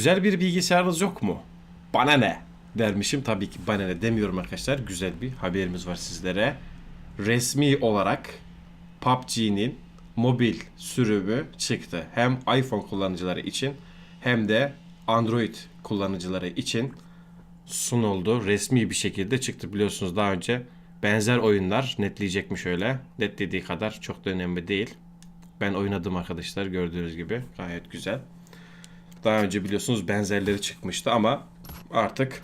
Güzel bir bilgisayarınız yok mu? Bana ne? Dermişim tabii ki bana ne demiyorum arkadaşlar. Güzel bir haberimiz var sizlere. Resmi olarak PUBG'nin mobil sürümü çıktı. Hem iPhone kullanıcıları için hem de Android kullanıcıları için sunuldu. Resmi bir şekilde çıktı biliyorsunuz daha önce benzer oyunlar netleyecekmiş öyle. Netlediği kadar çok da önemli değil. Ben oynadım arkadaşlar gördüğünüz gibi. Gayet güzel. Daha önce biliyorsunuz benzerleri çıkmıştı ama artık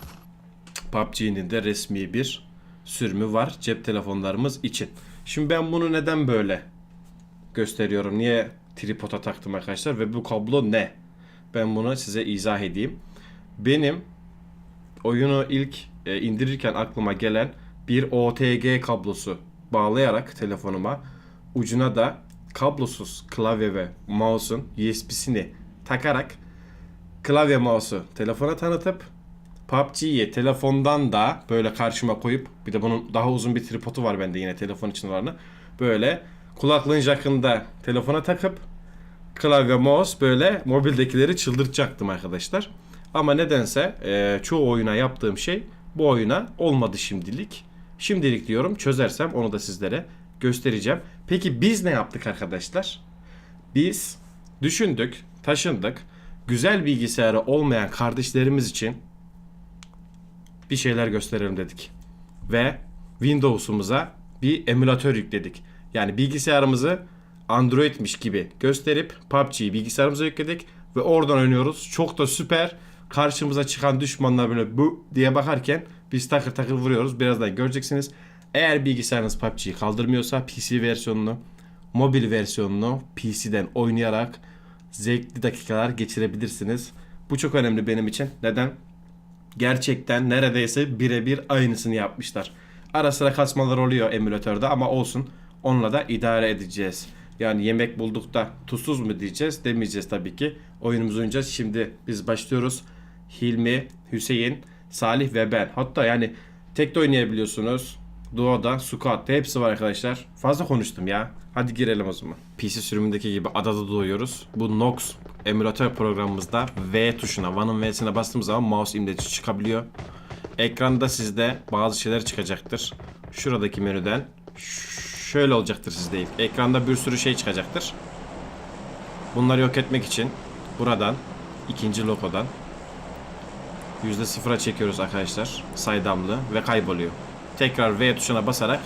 PUBG'nin de resmi bir sürümü var cep telefonlarımız için. Şimdi ben bunu neden böyle gösteriyorum? Niye tripoda taktım arkadaşlar ve bu kablo ne? Ben bunu size izah edeyim. Benim oyunu ilk e, indirirken aklıma gelen bir OTG kablosu bağlayarak telefonuma ucuna da kablosuz klavye ve mouse'un USB'sini takarak klavye mouse'u telefona tanıtıp PUBG'yi telefondan da böyle karşıma koyup bir de bunun daha uzun bir tripodu var bende yine telefon için olanı. Böyle kulaklığın jackında telefona takıp klavye mouse böyle mobildekileri çıldırtacaktım arkadaşlar. Ama nedense e, çoğu oyuna yaptığım şey bu oyuna olmadı şimdilik. Şimdilik diyorum çözersem onu da sizlere göstereceğim. Peki biz ne yaptık arkadaşlar? Biz düşündük, taşındık. Güzel bilgisayarı olmayan kardeşlerimiz için bir şeyler gösterelim dedik. Ve Windows'umuza bir emülatör yükledik. Yani bilgisayarımızı Android'miş gibi gösterip PUBG'yi bilgisayarımıza yükledik ve oradan oynuyoruz. Çok da süper. Karşımıza çıkan düşmanlar böyle bu diye bakarken biz takır takır vuruyoruz. Birazdan göreceksiniz. Eğer bilgisayarınız PUBG'yi kaldırmıyorsa PC versiyonunu, mobil versiyonunu PC'den oynayarak zevkli dakikalar geçirebilirsiniz. Bu çok önemli benim için. Neden? gerçekten neredeyse birebir aynısını yapmışlar. Ara sıra kasmalar oluyor emülatörde ama olsun. Onunla da idare edeceğiz. Yani yemek bulduk da tuzsuz mu diyeceğiz demeyeceğiz tabii ki. Oyunumuzu oynayacağız. Şimdi biz başlıyoruz. Hilmi, Hüseyin, Salih ve ben. Hatta yani tek de oynayabiliyorsunuz. Duo'da, Squad'da hepsi var arkadaşlar. Fazla konuştum ya. Hadi girelim o zaman. PC sürümündeki gibi adada doğuyoruz. Bu Nox emülatör programımızda V tuşuna, One'ın V'sine bastığımız zaman mouse imleci çıkabiliyor. Ekranda sizde bazı şeyler çıkacaktır. Şuradaki menüden şöyle olacaktır sizde ilk. Ekranda bir sürü şey çıkacaktır. Bunları yok etmek için buradan ikinci logodan %0'a çekiyoruz arkadaşlar. Saydamlı ve kayboluyor. Tekrar V tuşuna basarak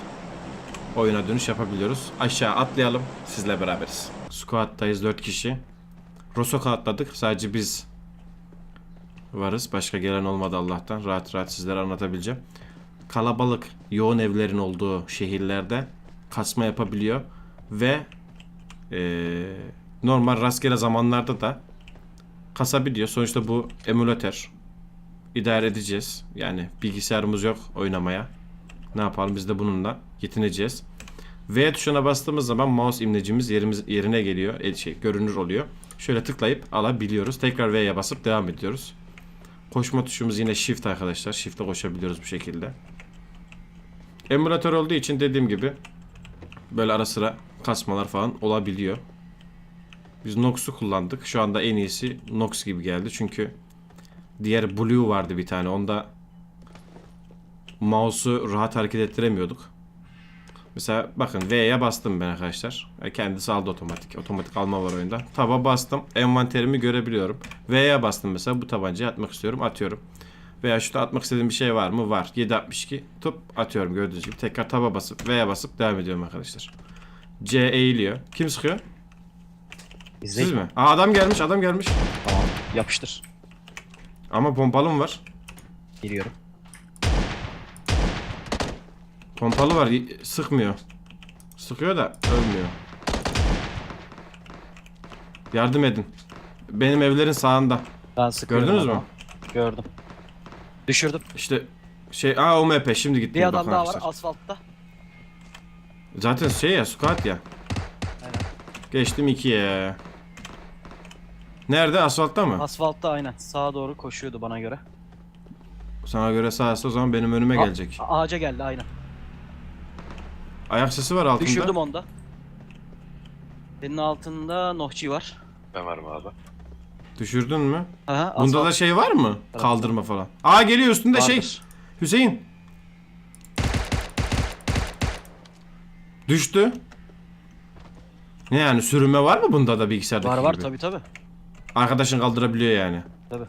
oyuna dönüş yapabiliyoruz. Aşağı atlayalım. Sizle beraberiz. Squad'dayız 4 kişi. Rosok'a atladık. Sadece biz varız. Başka gelen olmadı Allah'tan. Rahat rahat sizlere anlatabileceğim. Kalabalık, yoğun evlerin olduğu şehirlerde kasma yapabiliyor. Ve eee, normal rastgele zamanlarda da kasabiliyor. Sonuçta bu emülatör. İdare edeceğiz. Yani bilgisayarımız yok oynamaya. Ne yapalım biz de bununla yetineceğiz. V tuşuna bastığımız zaman mouse imlecimiz yerimiz yerine geliyor. El şey görünür oluyor. Şöyle tıklayıp alabiliyoruz. Tekrar V'ye basıp devam ediyoruz. Koşma tuşumuz yine Shift arkadaşlar. Shift'le koşabiliyoruz bu şekilde. Emülatör olduğu için dediğim gibi böyle ara sıra kasmalar falan olabiliyor. Biz Nox'u kullandık. Şu anda en iyisi Nox gibi geldi. Çünkü diğer Blue vardı bir tane. Onda mouse'u rahat hareket ettiremiyorduk. Mesela bakın V'ye bastım ben arkadaşlar. E, Kendisi aldı otomatik. Otomatik alma var oyunda. Taba bastım. Envanterimi görebiliyorum. V'ye bastım mesela bu tabancayı atmak istiyorum. Atıyorum. Veya şurada atmak istediğim bir şey var mı? Var. 762. Tup atıyorum gördüğünüz gibi. Tekrar taba basıp V'ye basıp devam ediyorum arkadaşlar. C eğiliyor. Kim sıkıyor? İzleyin. Siz mi? Aa adam gelmiş adam gelmiş. Tamam. Yapıştır. Ama pompalım var. Geliyorum. Pompalı var. Sıkmıyor. Sıkıyor da ölmüyor. Yardım edin. Benim evlerin sağında. Ben sıkıyorum Gördünüz mü? Gördüm. Düşürdüm. İşte şey aa OMP şimdi gitti. Bir adam daha var asfaltta. Zaten şey ya squat ya. Aynen. Geçtim ikiye. Nerede? Asfaltta mı? Asfaltta aynen. Sağa doğru koşuyordu bana göre. Sana göre sağsa o zaman benim önüme A- gelecek. Ağaca geldi aynen. Ayak sesi var altında. Düşürdüm onu da. Senin altında Nohçi var. Ben varım abi. Düşürdün mü? Aha, Bunda da şey var mı? Kaldırma falan. Aa geliyor üstünde şey. vardır. Hüseyin. Düştü. Ne yani sürünme var mı bunda da bilgisayardaki Var var gibi? tabi tabi. Arkadaşın kaldırabiliyor yani. Tabi.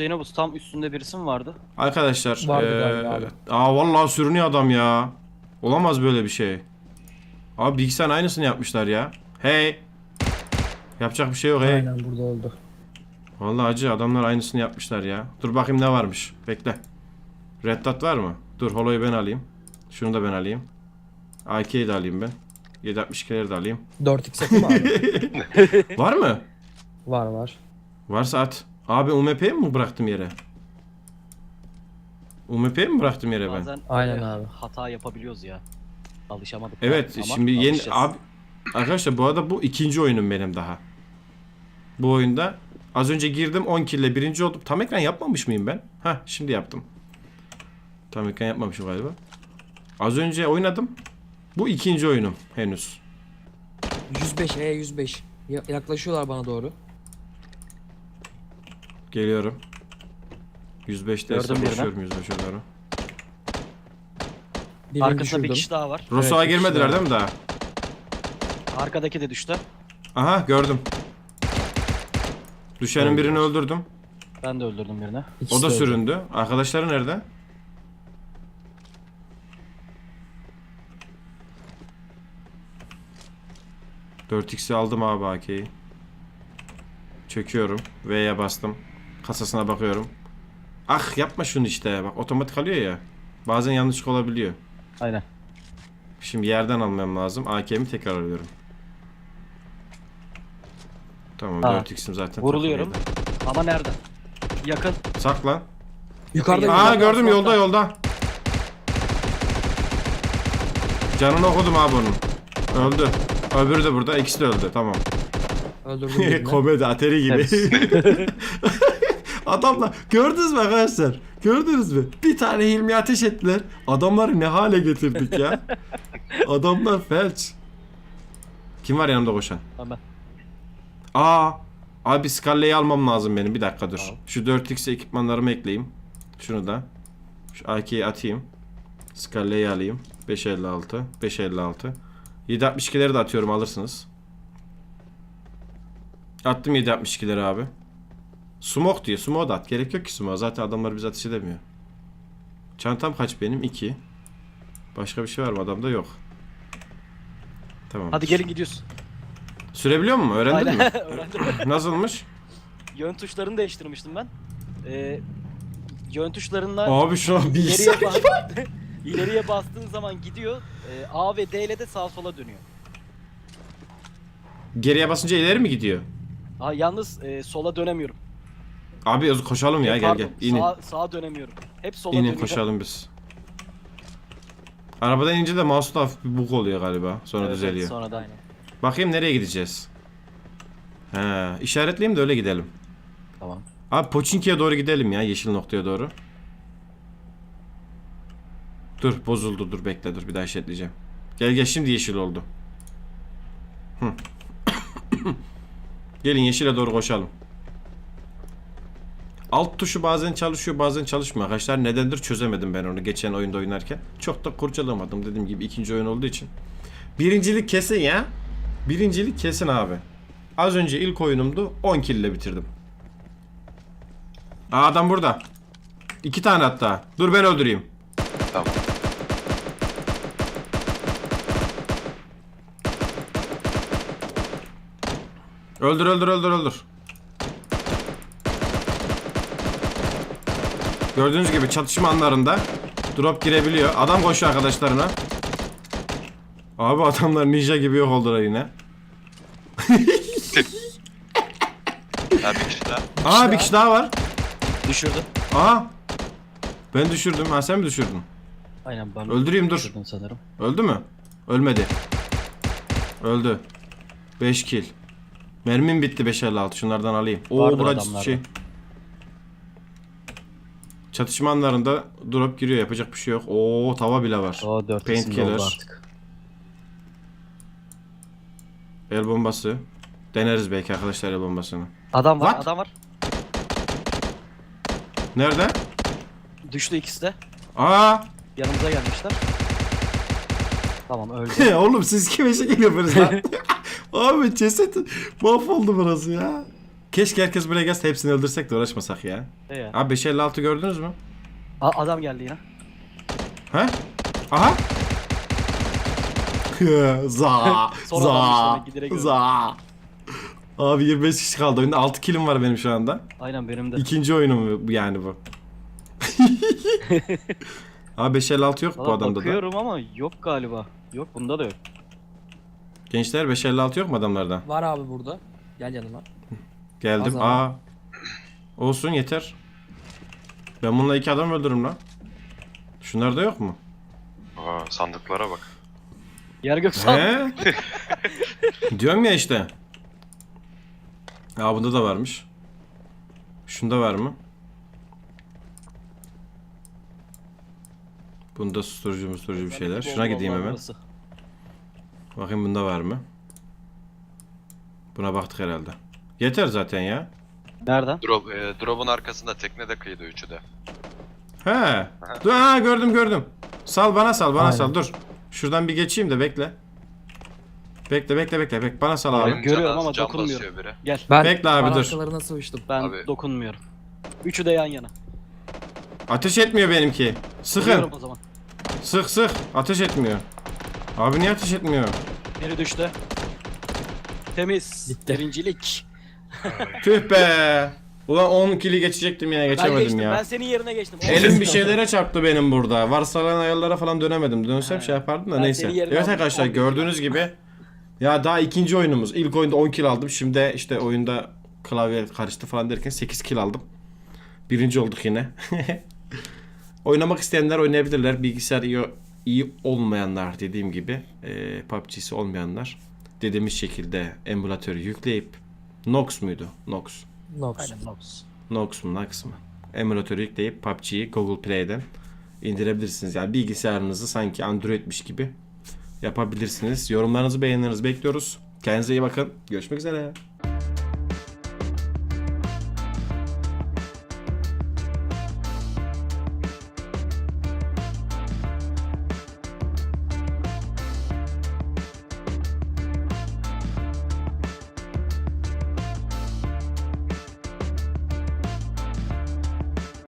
Usta, tam üstünde birisi mi vardı? Arkadaşlar. Vardı eee, galiba abi. Aa vallahi sürünüyor adam ya. Olamaz böyle bir şey. Abi bilgisayarın aynısını yapmışlar ya. Hey. Yapacak bir şey yok hey. Aynen burada oldu. Vallahi acı adamlar aynısını yapmışlar ya. Dur bakayım ne varmış. Bekle. Red Dot var mı? Dur holoyu ben alayım. Şunu da ben alayım. AK'yi de alayım ben. 762'leri de alayım. 4x atı mı abi? Var mı? var var. Varsa at. Abi UMP'yi mi bıraktım yere? UMP'yi mi bıraktım yere ben? Bazen Aynen abi. hata yapabiliyoruz ya. Alışamadık. Evet Ama şimdi yeni alışacağız. abi arkadaşlar bu arada bu ikinci oyunum benim daha. Bu oyunda az önce girdim 10 kill ile birinci oldum. Tam ekran yapmamış mıyım ben? Ha şimdi yaptım. Tam ekran yapmamışım galiba. Az önce oynadım. Bu ikinci oyunum henüz. 105 E 105. Ya- yaklaşıyorlar bana doğru. Geliyorum. 105'te Gördüm birini. koşuyorum 105'e doğru. Birini Arkasında düşürdüm. bir kişi daha var. Roso'a kişi girmediler değil mi daha? Arkadaki de düştü. Aha gördüm. Düşenin birini öldürdüm. Ben de öldürdüm birini. İkisi O da de öldü. süründü. Arkadaşları nerede? Dört x'i aldım abi AK'yi. Çöküyorum. V'ye bastım. Kasasına bakıyorum. Ah yapma şunu işte. Bak otomatik alıyor ya. Bazen yanlışlık olabiliyor. Aynen. Şimdi yerden almam lazım. AK'mi tekrar alıyorum. Tamam Ha. 4x'im zaten. Vuruluyorum. Ama nerede? Yakın. Saklan. Yukarıda Aa yukarıda, gördüm yolda yolda. Canını okudum abi onun. Öldü. Öbürü de burada. İkisi de öldü. Tamam. Öldürdüm. Komedi ateri gibi. Adamlar gördünüz mü arkadaşlar? Gördünüz mü? Bir tane Hilmi ateş ettiler. Adamları ne hale getirdik ya? Adamlar felç. Kim var yanımda koşan? Tamam. Aa, abi Scarlet'i almam lazım benim. Bir dakika dur. Şu 4x ekipmanlarımı ekleyeyim. Şunu da. Şu AK'yi atayım. Scarlet'i alayım. 556, 556. 762'leri de atıyorum alırsınız. Attım 762'leri abi. Smoke diyor. Smoke at. Gerek yok ki smoke. Zaten adamlar bizi ateş edemiyor. Çantam kaç benim? 2. Başka bir şey var mı? Adamda yok. Tamam. Hadi gelin gidiyoruz. Sürebiliyor mu? Öğrendin mi? Aynen. Öğrendim. Nasılmış? Yön tuşlarını değiştirmiştim ben. Ee, yön tuşlarında Abi şu an ileriye, bilgisayar bas ileriye bastığın zaman gidiyor. Ee, A ve D ile de sağa sola dönüyor. Geriye basınca ileri mi gidiyor? Ha, yalnız e, sola dönemiyorum. Abi koşalım ya E, gel pardon, gel. İnin. Sağa, sağa dönemiyorum. Hep sola İnin dönüyorum. koşalım biz. Arabadan inince de mouse'da hafif bir bug oluyor galiba. Sonra Evet, düzeliyor. evet, sonra da aynen. Bakayım nereye gideceğiz? He, işaretleyeyim de öyle gidelim. Tamam. Abi Poçinki'ye doğru gidelim ya yeşil noktaya doğru. Dur bozuldu dur bekle dur bir daha işaretleyeceğim. Gel gel şimdi yeşil oldu. Hı. Gelin yeşile doğru koşalım. Alt tuşu bazen çalışıyor bazen çalışmıyor arkadaşlar. Nedendir çözemedim ben onu geçen oyunda oynarken. Çok da kurcalamadım dediğim gibi ikinci oyun olduğu için. Birincilik kesin ya. Birincilik kesin abi. Az önce ilk oyunumdu 10 kill ile bitirdim. Aa, adam burada. İki tane hatta. Dur ben öldüreyim. Tamam. Öldür öldür öldür öldür. Gördüğünüz gibi çatışma anlarında drop girebiliyor. Adam koşuyor arkadaşlarına. Abi adamlar ninja gibi yok oldular yine. Ha bir kişi daha. Aa bir kişi daha var. Düşürdü. Aa. Ben düşürdüm. Ha sen mi düşürdün? Aynen ben Öldüreyim dur. düşürdüm sanırım. Öldü mü? Ölmedi. Öldü. 5 kill. Mermim bitti 556. Şunlardan alayım. Oo Vardır burası adamlarda. şey. Çatışma anlarında drop giriyor. Yapacak bir şey yok. Oo tava bile var. O 4 Painkiller. oldu artık. El bombası. Deneriz belki arkadaşlar el bombasını. Adam var, What? adam var. Nerede? Düştü ikisi de. Aa! Yanımıza gelmişler. Tamam öldü. Oğlum siz kime şekil yapıyorsunuz lan? Abi ceset mahvoldu burası ya. Keşke herkes buraya gelse hepsini öldürsek de uğraşmasak ya. E ya. Abi 556 gördünüz mü? A- adam geldi yine. He? Aha. za za za. Abi 25 kişi kaldı oyunda 6 kilim var benim şu anda. Aynen benim de. İkinci oyunum bu- yani bu. Abi 556 yok bu Valla adamda da. bakıyorum ama yok galiba. Yok bunda da yok. Gençler 556 yok mu adamlarda? Var abi burada. Gel yanıma. Geldim. Az ama. Aa. Olsun yeter. Ben bununla iki adam öldürürüm lan. Şunlarda yok mu? Aa, sandıklara bak. Yer gök. He? Diyorum ya işte. Aa bunda da varmış. Şunda var mı? Bunda susturucu musturucu bir şeyler. Şuna gideyim hemen. Bakayım bunda var mı? Buna baktık herhalde. Yeter zaten ya. Nereden? Drop, e, drop'un arkasında tekne de kıyıda üçü de. He. Dur ha gördüm gördüm. Sal bana sal bana Aynen. sal dur. Şuradan bir geçeyim de bekle. Bekle bekle bekle bekle. Bana sal abi. Benim görüyorum can- ama can dokunmuyorum. basıyor biri. Gel. Ben Bekle abi, ben dur. arkalarına sıvıştım. Ben Abi. dokunmuyorum. Üçü de yan yana. Ateş etmiyor benimki. Sıkın. Vuruyorum o zaman. Sık sık. Ateş etmiyor. Abi niye ateş etmiyor? Biri düştü. Temiz. Bitti. Birincilik. Tüh be. Ulan 10 kili geçecektim yine Ben geçemedim geçtim. ya. Ben senin yerine geçtim. Elim bir şeylere çarptı benim burada. Varsalan ayarlara falan dönemedim. Dönsem He. şey yapardım da Ben neyse. Evet arkadaşlar 11 gördüğünüz gibi ya daha ikinci oyunumuz. İlk oyunda 10 kill aldım. Şimdi işte oyunda klavye karıştı falan derken 8 kill aldım. Birinci olduk yine. Oynamak isteyenler oynayabilirler. Bilgisayar iyi, iyi olmayanlar dediğim gibi e, PUBG'si olmayanlar dediğimiz şekilde emülatörü yükleyip Nox muydu? Nox. Nox. Aynen Nox. Nox mu Nox mu? Emülatörü yükleyip PUBG'yi Google Play'den indirebilirsiniz. Yani bilgisayarınızı sanki Android'miş gibi yapabilirsiniz. Yorumlarınızı beğenilerinizi bekliyoruz. Kendinize iyi bakın. Görüşmek üzere.